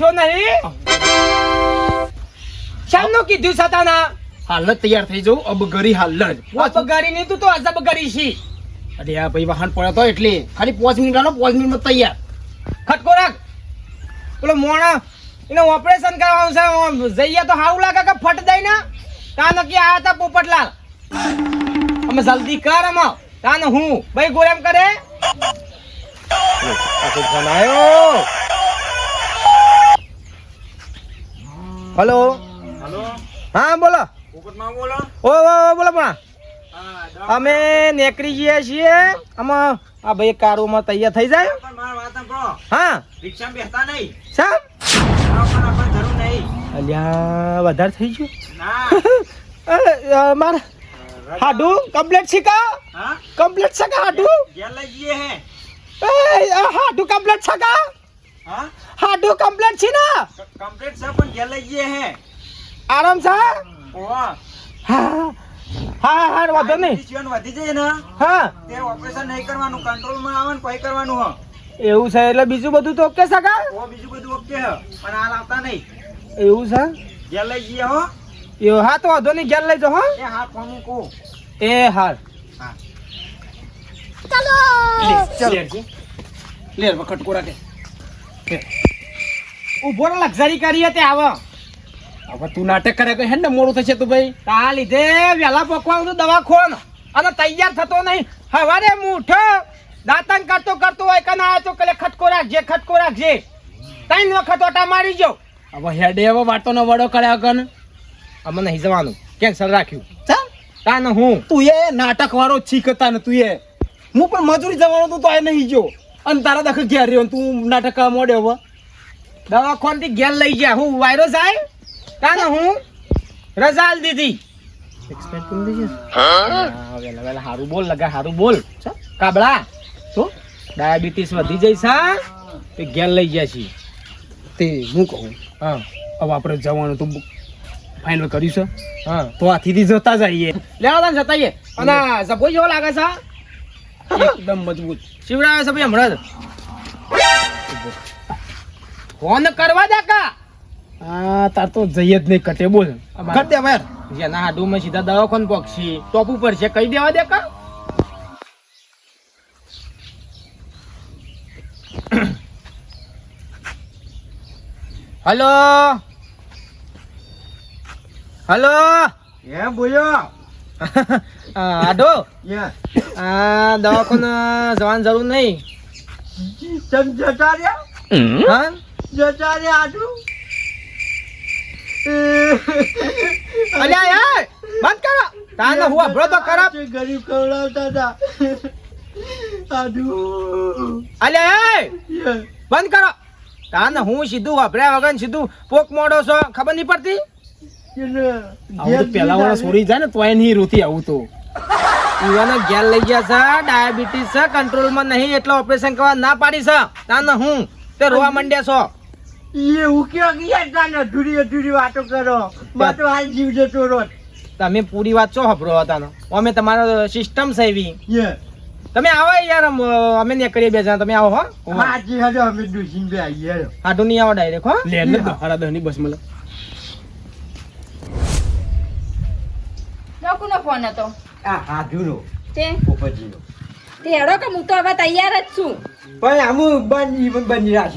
બેઠો નહીં શામનું કીધું સતાના હાલ તૈયાર થઈ જાઉં અબગરી હાલત. હાલ જ અજબ નહીં તું તો અજબ ગરી છી. અરે આ ભાઈ વાહન પડ્યો તો એટલે. ખાલી પાંચ મિનિટ આલો પાંચ મિનિટમાં તૈયાર. ખટકો રાખ. પેલો મોણા એને ઓપરેશન કરવાનું છે જઈએ તો સારું લાગે કે ફટ જાય ને? કાન કે આ તા પોપટલાલ. અમે જલ્દી કર અમે તા ને હું ભાઈ ગોળેમ કરે? આ હલો? હલો? હા બોલો. બોલો. ઓ બોલો પણ. અમે નેકરી જઈએ છીએ. આમાં આ ભાઈ કારોમાં તૈયાર થઈ જાય. હા. રિક્ષામાં બેસતા નહીં. અલ્યા વધારે થઈ ગયું. મારે હાડું કમ્પ્લીટ હા? કમ્પ્લીટ છે કા હાડું હાડું કમ્પ્લીટ છે કા હા? હાડું કમ્પ્લીટ છે ને? કમ્પ્લીટ છે પણ ઘેર લઈ જઈએ હે. આરામ છે ઓવા હા હા હા. વાંધો નહીં. જીવન વધી જાય ને હા. તે ઓપરેશન નહીં કરવાનું કંટ્રોલમાં આવે ને કોઈ કરવાનું હો. એવું છે એટલે બીજું બધું તો ઓકે છે કા ઓ બીજું બધું ઓકે હે પણ હાલ આવતા નહીં. એવું છે? ઘેર લઈ જઈએ હો. એવું હા તો વાંધો નહીં ઘેર લઈ જાઓ હા. એ હા ફોન મૂકું. એ હાર હા. લે વખત કોરા કે ઊભો ને લક્ઝરી કરી તે આવો. હવે તું નાટક કરે કે હેને મોડું થશે તું ભાઈ. તા લીધે વેલા પકવાનું તો દવા ખોન અને તૈયાર થતો નહીં. હવારે મૂઠો દાંતન કરતો કરતો હોય કે આ તો કલે ખટકો રાખજે ખટકો રાખજે. ત્રણ વખત ઓટા મારી જો હવે હેડે હવે વાતો નો વડો કર્યા કન અમે નહીં જવાનું. કેન્સલ રાખ્યું. તા ને હું? તું એ નાટક વાળો છીકતા ને તું એ. હું પણ મજૂરી જવાનું તું તો એ નહીં જો અને તારા દખ ઘેર રહ્યો તું નાટક કરવા મોડ્યો હવે દવાખાનથી ઘેર લઈ ગયા. હું વાયરો જાય તા ને હું? રજા દીધી. એક્સપેક્ટ કરી દેજે. હા વેલા વેલા હારું બોલ લગા હારું બોલ. કાબળા. તો ડાયાબિટીસ વધી જાય હા? તે ઘેર લઈ ગયા છીએ. તે હું કહું? હા. હવે આપણે જવાનું તું ફાઇનલ કર્યું છે. હા. તો આથી જતા જઈએ. લેવા જતા જઈએ અને સપો જેવો લાગે છે? એકદમ મજબૂત. શિવડાવે છે ભાઈ હમણાં ફોન કરવા દે કા? હા તાર તો જઈએ જ નહીં કટે બોલ. કર દે યાર જેના હાડુમાં સીધા દવાખાન પક્ષી ટોપ ઉપર છે કહી દેવા દે કા? હલો? હલો? એમ બોલ્યો. આડો? આ દવાખાના જવાની જરૂર નહીં. તમ જતા રહ્યા હા? જતા રહ્યા આટલું અલ્યા યાર બંધ કરો. તાને હું અભરો તો ખરાબ. ગરીબ ખવડાવતા હતા. આડું. અલ્યા એ! બંધ કરો. તાને હું સીધું વાપર્યા વગર સીધું પોક મોડો છો. ખબર નહીં પડતી? પેલા વાળા છોડી જાય ને તો એ નહીં રોતી આવું તો. ઈવાને ગેલ લઈ ગયા છે ડાયાબિટીસ છે કંટ્રોલમાં નહીં એટલે ઓપરેશન કરવા ના પાડી છે. તાને હું? તે રોવા માંડ્યા છો. એવું કેવા ગયા તાને અધૂરી અધૂરી વાતો કરો. મારો હાલ જીવ જતો રોત તમે પૂરી વાત છો હભરો હતા અમે તમારો સિસ્ટમ છે એવી. તમે આવો યાર અમે ને કરીએ બે જણા. તમે આવો હો. હાજી અમે દુશીન બે આવીએ હાડો નહીં આવો ડાયરેક્ટ હો. લે ને દહાડા દહની બસ મળે લોકોનો ફોન હતો. આ હાજુનો. તે? પોપટજીનો તે હેડો કે હું તો હવે તૈયાર જ છું. પણ આમ બની બની અરે,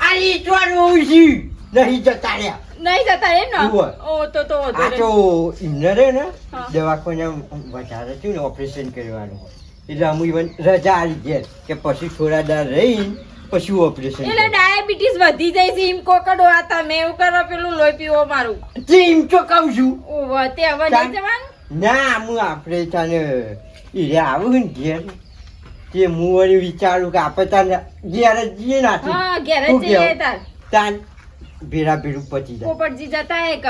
આ ઈટવાનું ઉસી નહીં જતા રહ્યા. નહીં જતા એમ ને. ઓ તો તો આ તો એમને રે ને હા. વધારે થયું ને ઓપરેશન કરવાનું એટલે અમુ રજા આવી ગયા કે પછી થોડા દાર રહી પછી ઓપરેશન એટલે ડાયાબિટીસ વધી જાય છે એમ કોકડો આ તમે એવું કરો પેલું લોહી પીવો મારું. એમ તો કહું છું. ઓ તે હવે નહીં જવાનું? ના હું આપણે તને ઈરે આવું ને ઘેર. તે હું વળી વિચારું કે આપણે તને ઘેર જ જઈએ નાથી હા ઘેર જ જઈએ? તાર. તાન ભેરા ભેરું પચી જાય પોપટજી જતા હે ક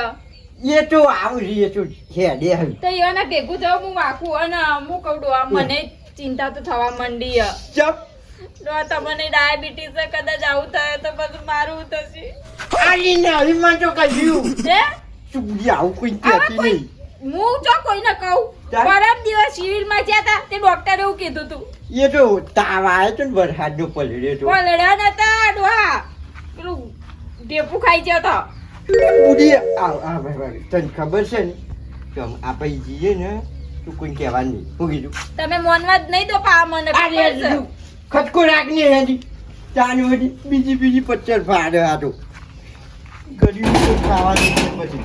એ તો આવડી એ તો હેડે હવે. તો એના ભેગું થવું હું વાકું અને હું કવડું આ મને ચિંતા તો થવા માંડી ચપ. જો તમને ડાયાબિટીસ છે કદાચ આવું થાય તો બધું મારું થશે. આની નવીમાં તો કહ્યું હે? ચૂડી આવું કોઈ આવા કહેતી કોઈ નહીં. હું જો કોઈને કહું. પરમ દિવસ સિવિલમાં ગયા હતા તે ડોક્ટરે એવું કીધું તું. એ તો તાવ આવ્યો તો વરસાદ વરસાદનો પલડ્યો તો. પલળ્યા નતા ડોહા. પેલું ઢેપું ખાઈ ગયો તો. બુઢી આ ભાઈ ભાઈ તને ખબર છે ને આમ આપણે જઈએ ને તું કોઈ કહેવાનું નહીં. હું કીધું તમે મોનવા જ નહીં તો પા મને છે. ખટકો રાખને હેડી ચાની વળી બીજી બીજી પચ્ચર ફાડે આ તો ગરીબ તો ખાવાનું છે પછી.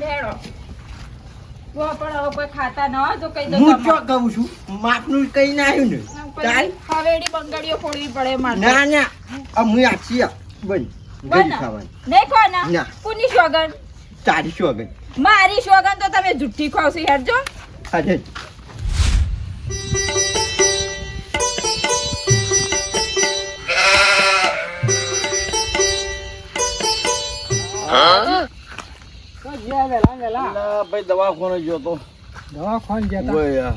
લેડો જો પણ હવે કોઈ ખાતા ન તો કહી દો હું ચો કહું છું? માપનું કઈ ના આવ્યું ને. ચાલ. હવેડી બંગડીઓ ફોડવી પડે મારે. ના ના. આ હું આછી બન. બન. નહીં કોના ના. કોની સોગન તારી શું મારી સોગન તો તમે જુઠ્ઠી ખાવ છો હેરજો અરે. અલા, ભાઈ દવાખાને ગયો તો. દવાખાને ગયા તા.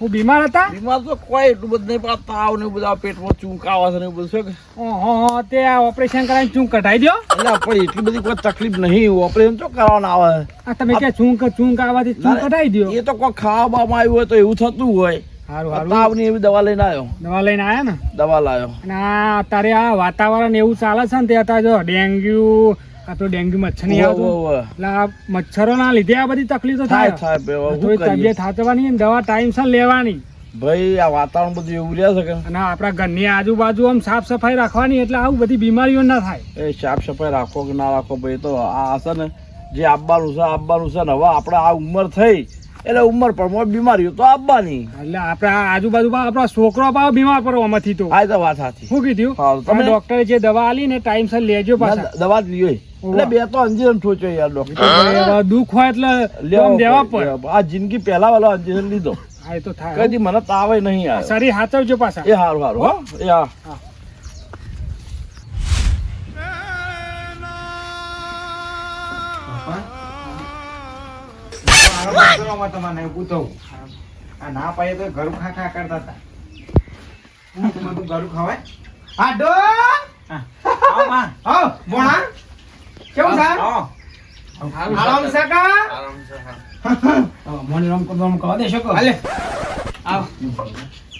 હું બીમાર હતા? બીમાર તો કોઈ એટલું બધું નહીં પણ તાવ ને એવું પેટમાં ચૂંકાવા છે ને એવું બધું છે ઓહો તે આ ઓપરેશન કરાવીને ચૂંક કઢાઈ દો એટલે પણ એટલી બધી કોઈ તકલીફ નહીં ઓપરેશન તો કરવાના આવે. આ તમે ક્યાં ચૂંક ચૂંક આવવાથી ચૂંક કઢાઈ દો એ તો કોઈ ખાવા બાવામાં આવ્યું હોય તો એવું થતું હોય. તાવની એવી દવા લઈને આવ્યો. દવા લઈને આવ્યા ને? દવા લાવ્યો અને આ અત્યારે આ વાતાવરણ એવું ચાલે છે ને તે અત્યારે જો ડેન્ગ્યુ આ તો ડેન્ગ્યુ મચ્છર નહીં આવતું. એટલે આ મચ્છરો ના લીધે આ બધી તકલીફો થાય તબિયત હાચવાની દવા ટાઈમસર લેવાની. ભાઈ આ વાતાવરણ બધું એવું રહ્યા છે કે? અને આપણા ઘરની આજુબાજુ આમ સાફ સફાઈ રાખવાની એટલે આવું બધી બીમારીઓ ના થાય. એ સાફ સફાઈ રાખો કે ના રાખો ભાઈ તો આ છે ને જે આપવાનું છે આપવાનું છે ને હવે આપણે આ ઉંમર થઈ એટલે ઉંમર પ્રમાણે બીમારીઓ તો આપવાની. એટલે આપણે આજુબાજુ આપણા છોકરો પાવ બીમાર પડો આમાંથી તો. આ તો વાત સાચી. શું કીધું? તમે- ડોક્ટરે જે દવા આલી ને ટાઈમસર લેજો પાછા. દવા જ લ્યો એટલે બે તો અંજીરન ઠોચ્યો યાર ડોક્ટર દુખ હોય એટલે લેવા દેવા પડે. આ જિંદગી પહેલા વાળો અંજીરન લીધો. હા એ તો થાય. કદી મને તાવે નહીં આવ્યો. સારી હાચવજો પાછા. એ હારું હારું હો. એ હા. તમારે પૂછવું. આ ના પાડે તો ઘરું ખા ખા કરતા હતા. હું તમારે તો ઘરું ખવાય. આવો માં. આવ મોણા. કેવું છે? આરામ છે કા મોની રમ કો રમ કહો દે શકો? હાલે. આવ.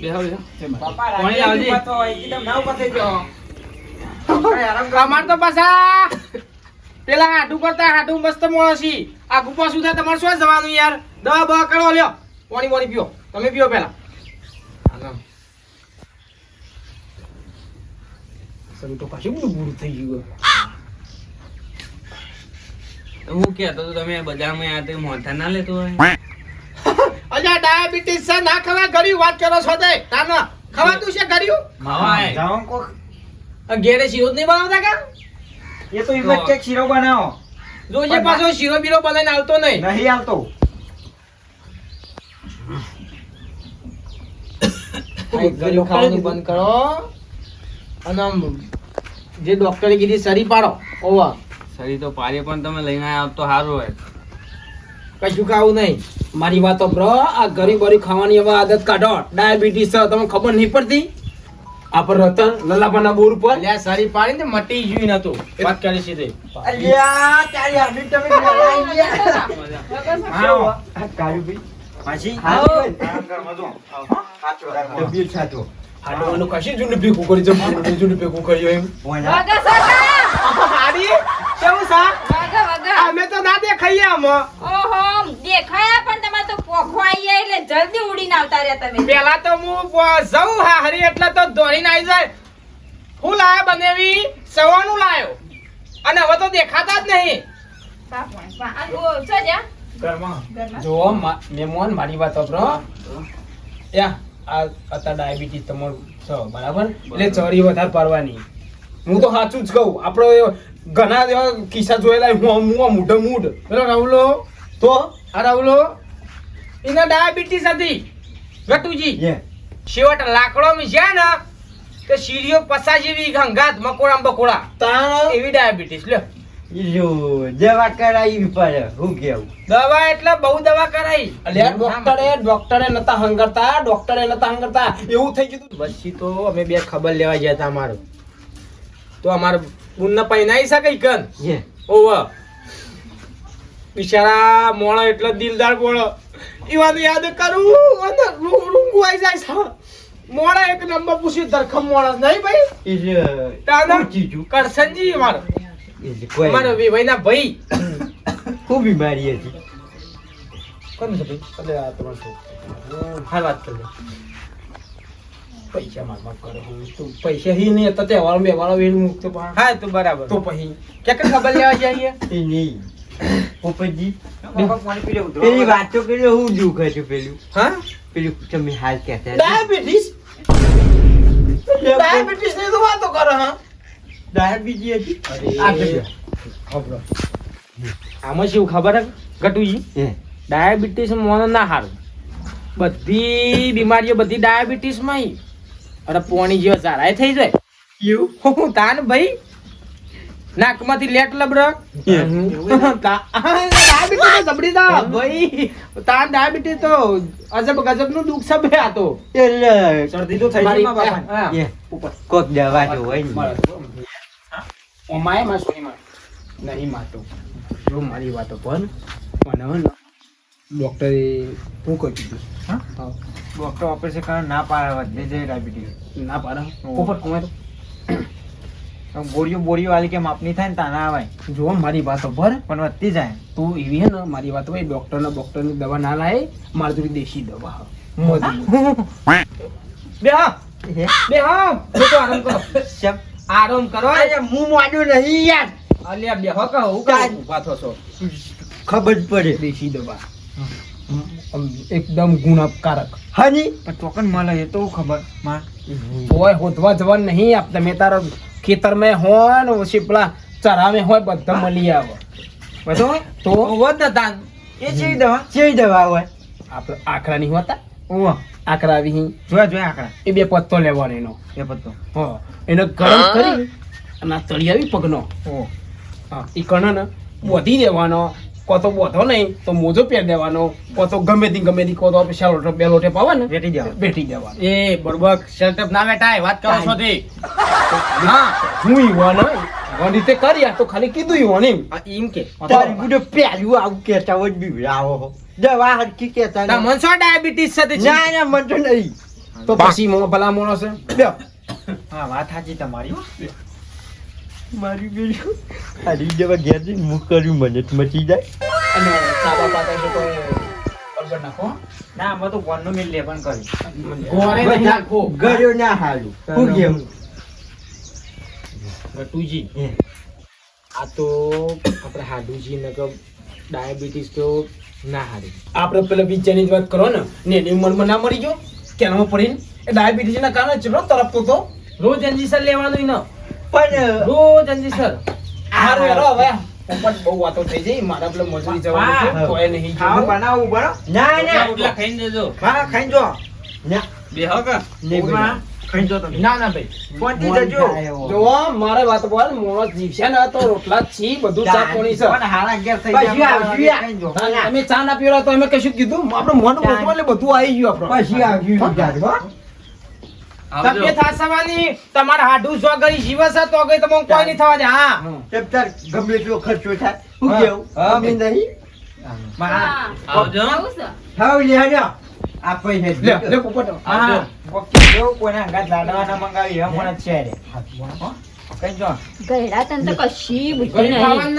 બેહો બેહો. કોણી રાજી તો એકદમ ના ઉપર થઈ ગયો. અમાર તો પાછા. પેલા હાડું કરતા હાડું મસ્ત મોણસી આ ગુપા સુધા તમારે શું જવાનું યાર? દવા બવા કરો લ્યો. પાણી પાણી પીઓ. તમે પીઓ પેલા. તો કશું બધું બુરું થઈ ગયું હું કહેતો તો તમે બજારમાં આ તે મોઢા ના લેતો હોય. અજા ડાયાબિટીસ છે ના ખવાય? ગળ્યું વાત કરો છો તે. ના ના. ખવાતું છે ગળ્યું? ખવાય જાઓ કોક. ઘેરે જ નહીં બનાવતા કા? એ તો ઈ વચ્ચે એક શીરો બનાવો. જોજે પાછો શીરો બીરો બનાવીને આવતો નહીં. નહીં આવતો. આ ગળ્યું ખાવાનું બંધ કરો. અને આમ જે ડોક્ટરે કીધી સરી પાડો. ઓવા. સરી તો પાડીએ પણ તમે લઈને આવ્યા તો સારું હોય. કશું ખાવું નહીં. મારી વાતો બ્રો આ ગરીબ ગરીબ ખાવાની હવે આદત કાઢો. ડાયાબિટીસ છે તમને ખબર નહીં પડતી? આ પર રતન લલાપાના બોર પર અલ્યા સારી પાડી ને મટી ગયું નતું વાત કરી સીધે. અલ્યા તારી હાડી તમે ગયા. આવો. આ કાળુભાઈ. પાછી? હા કર મજો સાચો તબિયત સાચો હાડવાનું કશી જૂનું ભેગું કરી છે? જૂનું ભેગું કર્યું એમ. વાગા વગર હાડી કેવું સા વાગા વાગા. અમે તો ના દેખાયા આમાં. ઓહો દેખાયા પણ પોખો એટલે જલ્દી ઉડીને આવતા રહ્યા તમે. પેલા તો હું પ- જઉં હા હરી એટલે તો દોડીને આવી જાય. હું લાયો બનેવી? સવાનું લાયો. અને હવે તો દેખાતા જ નહીં? જો મેમોન મારી વાત સાંભળો. યા આ અત્યારે ડાયાબિટીસ તમારું છે બરાબર? એટલે ચરી વધારે પડવાની. હું તો સાચું જ કહું. આપણો ઘણા એવા કિસ્સા જોયેલા હું હું આ મૂઢ મૂઢ પેલો રાવલો તો? આ રાવલો એને ડાયાબિટીસ હતી. યે છેવટ લાકડો છે ને તે સીડીઓ પસા જેવી ઘંઘાત મકોડા ને તાણ? એવી ડાયાબિટીસ લ્યો. દવા કરાવી પડે હું કેવું? દવા એટલે બહુ દવા કરાઈ. અલ્યા ડોક્ટરે ડોક્ટરે નતા હંગરતા ડોક્ટરે નતા હંગરતા. એવું થઈ ગયું બસી પછી તો અમે બે ખબર લેવા ગયા હતા અમારું. તો અમારું ઉન્ન પૈનાઈ શકે કન ઓવ બિચારા મોણો એટલો દિલદાર મોણો વાત યાદ કરું? અને રૂ- આઈ જાય છે. મોણા એક નંબર પૂછી ધરખમ મોણસ નહીં ભાઈ? તાના ઊંચી કરસનજી મારો. મારો ભાઈ ના ભાઈ. ખૂબ બીમારી હતી. કોણ છે ભાઈ? અરે આ તમારો છોકરો. હાલ વાત કરજો પૈસા માર માર કરે. તું પૈસા હી નહીં તો તહેવારો બેવારો વેણ મૂકતો હા તો બરાબર. તો પછી કે કે ખબર લેવા જઈએ? એ નહીં. પોપટજી પેલી વાતો કરી હું દુઃખ છું પેલું. હા? પેલું તમે હાલ કહેતા ડાયાબિટીસ? ડાયાબિટીસની તો વાતો કરો હા? ડાયાબિટીસ હતી. આમાં શું ખબર ગટુજી? ડાયાબિટીસ મોનો ના હારું. બધી બીમારીઓ બધી ડાયાબિટીસમાં ઈ. અરે પોણી જેવા સારા થઈ જાય. એવું? હું તાન ભાઈ નાકમાંથી લેટ લબડક ડાયાબિટીસ જબડી દા. ભાઈ તાન ડાયાબિટીસ તો અજબ ગજબનું દુઃખ સબ હે આ તો. એટલે શરદી તો થઈ ગઈ બાપા. ઉપર કોક દવા જો હોય ને. ઓમાયમાં સોની માં. નહીં માતો જો મારી વાતો પણ મને હે ને. ડોક્ટરે શું કહી દીધું? હા? હા. ડોક્ટર ઓપરેશન કરવા ના પાડે દે જે ડાયાબિટીસ. ના પાડો? ઉપર કમાય બોરીઓ બોરીઓ વાળી કે માપની થાય ને તાના આવે. તો જો મારી વાત ભર પણ વધતી જાય. તું એવી હે ને મારી વાત ભાઈ ડોક્ટર ને ડોક્ટરની દવા ના લાય મારી જોડે દેશી દવા બે હા. બે હા. બેટો આરામ કરો? આરામ કરો. અરે હું મોડું નહીં યાર. અલ્યા બે હો કહો હું કહું ઊભા થો છો. ખબર પડે. દેશી દવા. એકદમ ગુણકારક હાજી? પણ ચોકન મળે એ તો ખબર. માં હોય હોતવા જવાનું નહીં આપ તમે તારા ખેતરમાં હોય ને પછી પેલા ચરાવે હોય બધા મળી આવે. બધો? તો? વધ ને એ ચેવી દવા. ચેવી દવા હોય. આપણે આકરા નહીં હોતા ઓહ આકરા આવી જોયા જોયા આકરા એ બે પત્તો લેવાનો એનો. એ પત્તો. હો. એને ગરમ કરી અને તળી આવી પગનો. ઓહ હા એ કણને બોધી દેવાનો. કો તો બોધો નહીં તો મોજો પહેર દેવાનો. કો તો ગમે તે ગમે તે કો તો આપણે શાળો બે લોટે પાવે ને બેઠી જવા બેઠી જવા એ બરબક શર્ટઅપ ના બેટાય વાત કરો છો થી હા હું ઈવાન નહીં રીતે તે કર્યા તો ખાલી કીધું ઈવાન એમ. આ એમ કે. તારી બુડે પહેલું આવું કેતા હોય બી આવો. દવા કહેતા નહીં. તમને શું ડાયાબિટીસ છે ના ના મને તો નહીં. તો પછી મો ભલા મોણો છે? હા વાત સાચી તમારી હો. મારી બેન. હારી જવા ઘેર જઈને હું કર્યું મને મચી જાય. અને ચાબા પાતા છે તો આપડે નાખો ના આમાં તો ગોળનું મિલ લે પણ કરી ગોરે નહીં નાખો ગળ્યો ના હારું. હું કેવું? ગટુજી આ તો આપણે હાડુજી ને ડાયાબિટીસ તો ના હારી. આપણે પેલા બીજાની જ વાત કરો ને ને એની ઉંમરમાં ના મરી ગયો? કેનામાં પડીને? એ ડાયાબિટીસ ના કારણે ચલો તરફતો તો રોજ અંજીસર લેવાનું ને. પણ રોજ અંજીસર હારું હેરો હવે. પોપટ બહુ વાતો થઈ જાય મારા પેલા મજૂરી જવાનું છે. હા. નહીં ખાવા જવું. બરો ના ના. રોટલા ખાઈને જજો હા ખાઈ જો. ના. બેહો કે? નહીં ઓમાં ખાઈ જો તમે. ના ના ભાઈ. પહોંચી જજો. જો મારે વાત બોલ. મોણો જીવશે ને તો રોટલા છી બધું ચા પોણી છે. પણ હારા થઈ ગયા. તમે ચા ના પીવડા તો અમે કશું કીધું? આપણે મન મોઢું એટલે બધું આવી ગયું આપણે પછી આવ્યું હો. આવજો તબિયત હાસવાની તમારા હાડું જો ગઈ જીવસ તો ગઈ તમને કોઈ નહીં થવા દે. હા. તેમ તાર ગમે તેટલો ખર્ચો થાય. હું. કેવું? હા, ગમે નહીં? આવજો. થાવ છે? લે. આ પૈસા હે લે લે પોપટ. હા. ઓકે જો કોઈના અંગાત લાડવા ના મંગાવી હે પણ છે રે. કઈ જો. ગઈડા તને તો કશી બુદ્ધિ નહીં.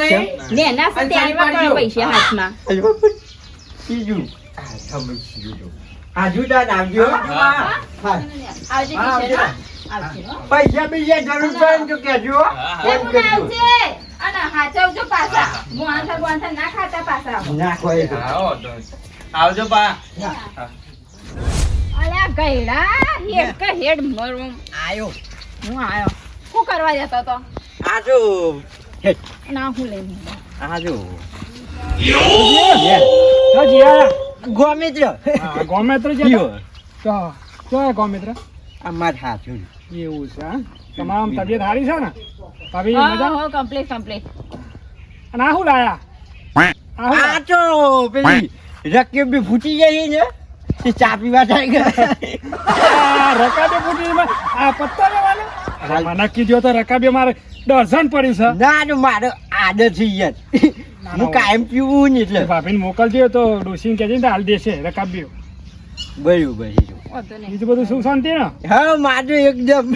ચાલી પણ પાડ્યો. પૈસા હાથમાં. બીજું. આ સમજ્યું તો. આ જુદા ને આવજો. પૈસા બીજા જરૂર પડે તો કેજો. ફોન કરજો. હાચવજો પાછા. મોણસા બોણસા ના ખાતા પાછા. ના કોઈ તો. આવો તો. આવજો પા. અલ્યા ગયડા હેડ કે હેડ મરું આયો. હું આયો? શું કરવા જતો તો? આ જો ના હું લઈને આ જો ગોમિત્ર. ગોમેત્ર છે તો ગોમેત્ર. ગોમિત્ર માર હાથું. એવું છે હા? તમામ તબિયત સારી છે ને? ભાભી હા મજા? હો કમ્પ્લીટ કમ્પ્લીટ અને આ શું લાયા? આ તો પેલી રકેબ બી ફૂટી ગઈ છે તે ચા પીવા થાય ગયા આ ફૂટી આ પત્તા લેવાના? મને કીધું તો રકાબી મારે ડઝન પડ્યું છે. ના તો મારે આદત થઈ યાર. હું કાયમ પીવું ને એટલે. ભાભીને મોકલજો તો ડોસીને કહેજે ને તો હાલ દેશે રકાબ્યો વાંધો નહીં. બીજું બધું શું શાંતિ ને? હા મારું એકદમ.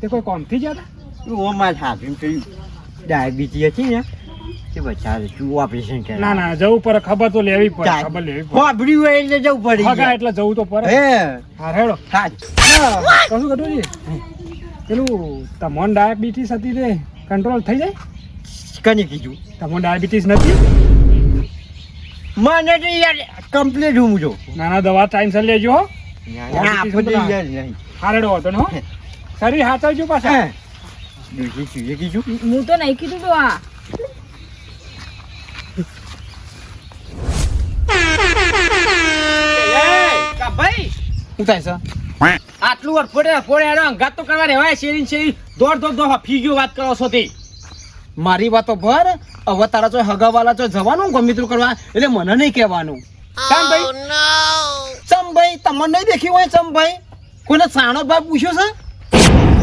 તે કોઈ કોમથી હતા ઓ માર હાથમાં થયું ડાયાબિટીસ હતી ને કે બચારે શું ઓપરેશન કરે? ના ના જવું પડે ખબર તો લેવી પડે ખબર લેવી પડે. વાપર્યું હોય એટલે જવું પડે હગા એટલે જવું તો પડે. હે. હા હેડો. હા. કશું કટું પેલું તમને ડાયાબિટીસ હતી તે કંટ્રોલ થઈ જાય? કને કીધું? તમને ડાયાબિટીસ નથી? મને તો યાર કમ્પ્લીટ હું જો. નાના દવા ટાઈમસર લેજો હો. આપણે યાર નહીં. હા રેડો હતો ને શરીર હાચવજો પાછા. હે. કીધું તો નહીં કીધું તો આ. ભાઈ? શું થાય છે આટલું વાર ફોડે ફોડે હેડો અંગાત તો કરવા રહેવાય શેરી શેરી. દોડ દોડ દોડ ફી ગયો વાત કરો છો તે. મારી વાતો ભર. હવે તારા જો હગાવાલા તો જવાનું ગમિત્રું કરવા? એટલે મને નહીં કહેવાનું. ચમ ભાઈ. ચમ ભાઈ તમને નહીં દેખી હોય ચમ ભાઈ? કોઈને સાણો ભાઈ પૂછ્યો છે?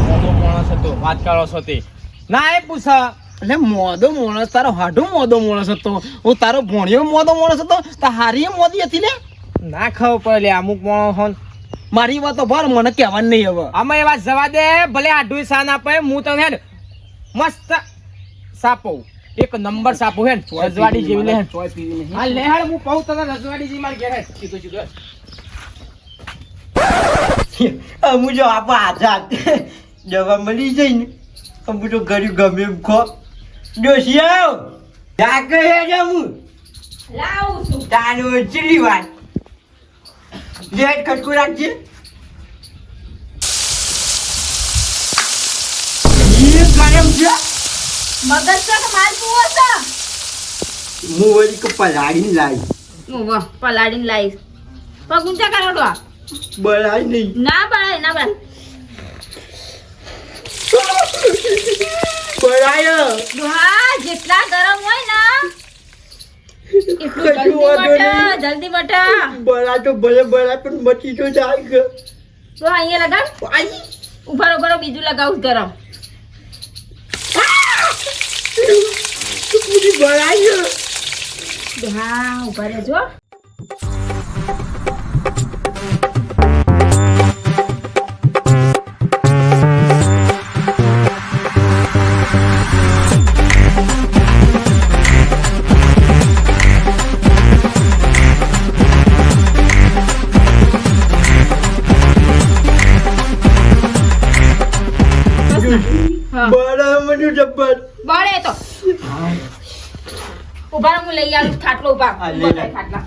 મોદો માણસ હતો વાત કરો છો તે. ના એ પૂછા. એટલે મોદો મોણસ તારો હાડો મોદો મોણસ હતો. હું તારો ભોણિયો મોદો મોણસ હતો. તો હારી મોદી હતી ને? ના ખબર પડે અમુક માણસ હોન. મારી તો ભર મને કહેવાનું નહીં હવે. આમાં એ વાત જવા દે ભલે આઢું સાન આપે હું તને મસ્ત સાપો એક નંબર સાપો હે ને, રજવાડી જેવી લે હે. લે હેડ હું કહું તને રજવાડી જેવી મારી ઘેર હેડ. સીધું હું. જો આપો આઝાદ દવા મળી જાય ને હું તો ગરીબ ગમે એમ ખો. ડોસી આવ. ડાકે હે જમુ લાવું છું. તાનો ચીલી વાત. લેટ ખટકું રાખજે ઈ ગરમ છે મગજ તો કે માલ પૂવો છે? હું વળી કે પલાળીને લાવી હું વાહ પલાડીને લાવીશ પગ ઊંચા કરો તો બળાય નહીં. ના બળાય ના બળાય. બળાય. હા જેટલા ગરમ હોય ને જલ્દી બટા બળા તો ભલે બળા પણ મચી તો જાય કે તો અહીંયા લગાવ આઈ. ઊભા ઊભા બીજું લગાવું ગરમ. પૂરી બળાય હા ઊભા રહેજો. બરાબર જબ્બર બળે તો. ઊભા હું લઈ આવું ખાટલો ઊભા ખાટલા.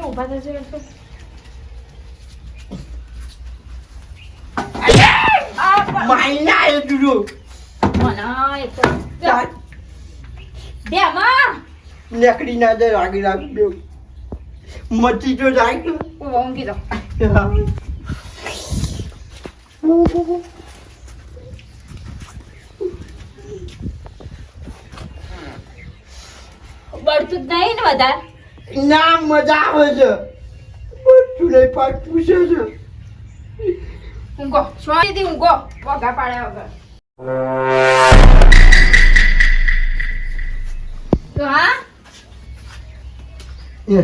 ઊભા થજો એક તો. આ પણ- માઈને આયો તુરો મને એક તો- બે માં નકડી ના દે રાગી રાગ દે. મચી જો જાય ઊભો ઊંઘી જાઓ. બળતું જ નહીં ને વધારે? ના મજા આવે છે. બધું નહીં પાક પૂછે છે. ઊંઘો શાંતિથી ઊંઘો. વગા પાડ્યા વગર. તો હા સો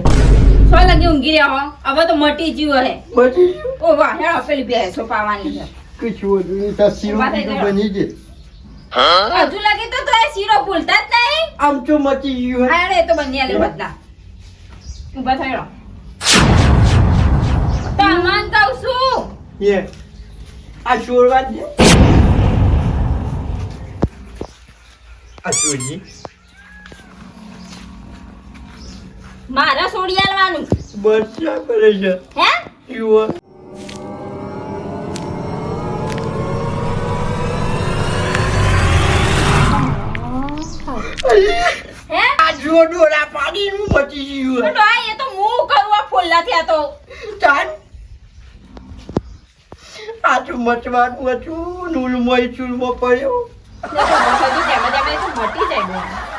લગી ઊંઘી રહ્યા હો હવે તો મટી જ્યું હે. મટી ઓ વાહ હેડો પેલી ભેંસો પાવાની છે. કશું વધુ નહીં તાર શીરો બની છે હજુ લગી તો તો શીરો ભૂલતા જ નહીં. આમ તો મટી ગયું હે. અરે એ તો બની આલે બદલા. ઊભા રહો તમને કહું છું. યે આ શોરવા દે. આ છોડી મારે છોડી આલવાનું. બચ્ચા કરે છે. હે? જુઓ હે? આ જુઓ પાડી હું મચી ગયું ડોહા, એ તો હું કરવા ફોલ્લા થયા તો. ચાલ આટલું મચવાનું હતું નૂલમાં ચૂલમાં પડ્યો. બધું તો મટી જાય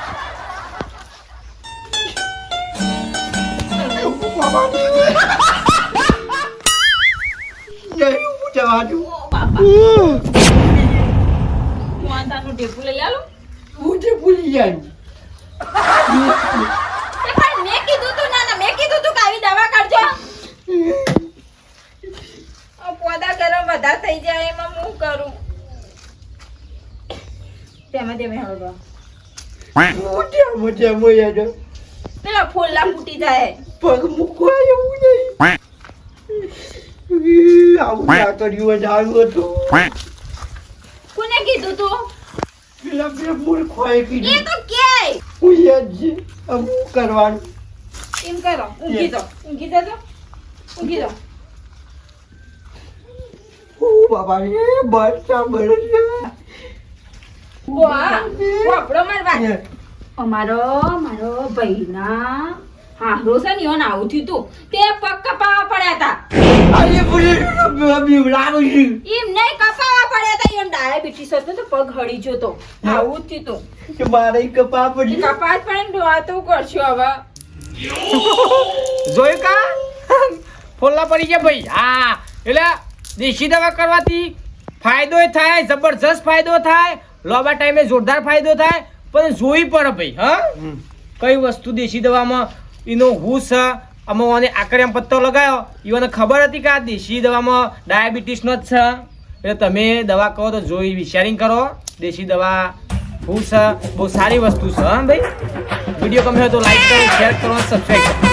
હું મોહનતાનું ટેપુ લઈ આલું હું ભૂલી જાય મેં કીધું તું ના ના મેં કીધું તું કાવી દવા કાઢજો. આ પોદા ગરમ વધારે થઈ જાય એમાં હું કરું તેમાં તેમાં હળવા મોટા મોટા મોયા જો પેલા ફોલ્લા ફૂટી જાય. પગ મૂકવા એવું નહીં. આવું ના કર્યું અને આવ્યું હતું. કોને કીધું તું? પેલા બે મૂર્ખોએ એ કીધું તો કે. હું યાદ છે આવું કરવાનું. એમ કરો. ઊંઘી જાઓ. ઊંઘી જાજો. ઊંઘી જાઓ. ઓ બાબા એ બસ સાંભળે છે. વાહ વાપરો અમારો મારો ભાઈના હારો છે ને આવું થયું તું. તે પગ કપાવા પડ્યા હતા. અરે પૂરી બીવડાવું છું. એમ નહીં કપાવા પડ્યા હતા ઈવન ડાયાબિટીસ હતો તો પગ હળી ગયો આવું જ થયું તું કે મારે કપા પડી કપાસ પણ ડોહા તો કરશું હવે. જોયું કા ફોલ્લા પડી ગયા ભાઈ. હા એટલે દેશી દવા કરવાથી ફાયદો થાય જબરજસ્ત ફાયદો થાય લાંબા ટાઈમે જોરદાર ફાયદો થાય પણ જોઈ પડે ભાઈ હા? કઈ વસ્તુ દેશી દવામાં એનો હુસ આમાં મને આકડિયામ પત્તો લગાવ્યો ઈવને ખબર હતી કે આ દેશી દવામાં ડાયાબિટીસનો જ છે. એટલે તમે દવા કહો તો જોઈ વિચારીને કરો. દેશી દવા હુસ છે બહુ સારી વસ્તુ છે, હા ભાઈ? વીડિયો ગમ્યો તો લાઈક કરો શેર કરો સબસ્ક્રાઈબ કરો.